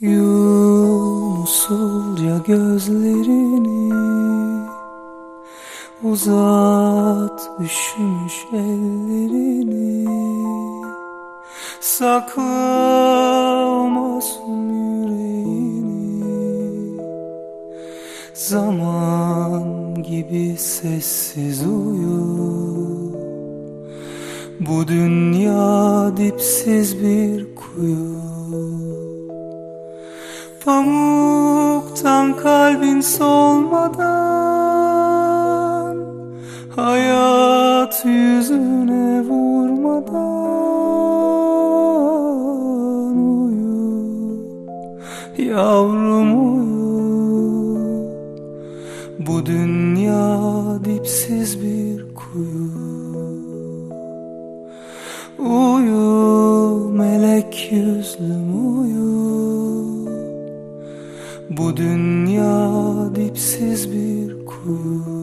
Yum usulca gözlerini. Uzat üşümüş ellerini. Sakla masum yüreğini. Zaman gibi sessiz uyu. Bu dünya dipsiz bir kuyu Pamuktan kalbin solmadan Hayat yüzüne vurmadan Uyu yavrum uyu Bu dünya dipsiz bir kuyu. Uyu melek yüzlüm uyu Bu dünya dipsiz bir kuyu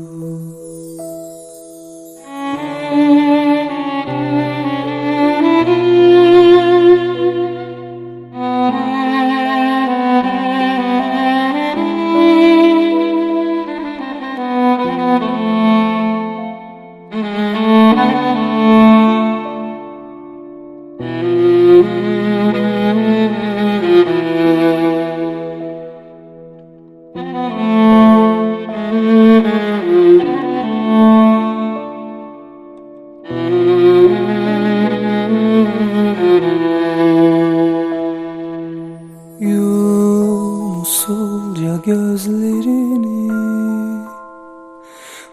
usulca gözlerini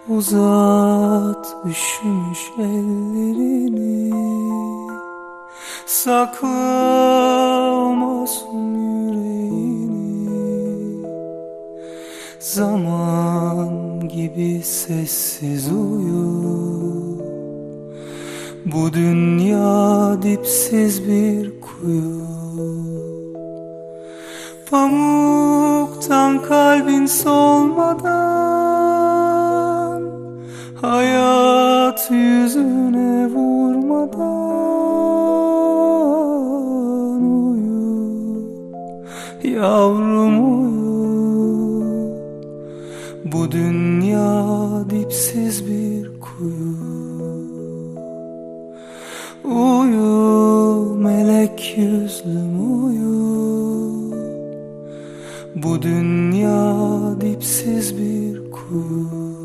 Uzat üşümüş ellerini. Sakla o masum yüreğini. Zaman gibi sessiz uyu. Bu dünya dipsiz bir kuyu Pamuktan kalbin solmadan Hayat yüzüne vurmadan Uyu yavrum uyu Bu dünya dipsiz bir kuyu. Uyu melek yüzlüm uyu bu dünya dipsiz bir kuyu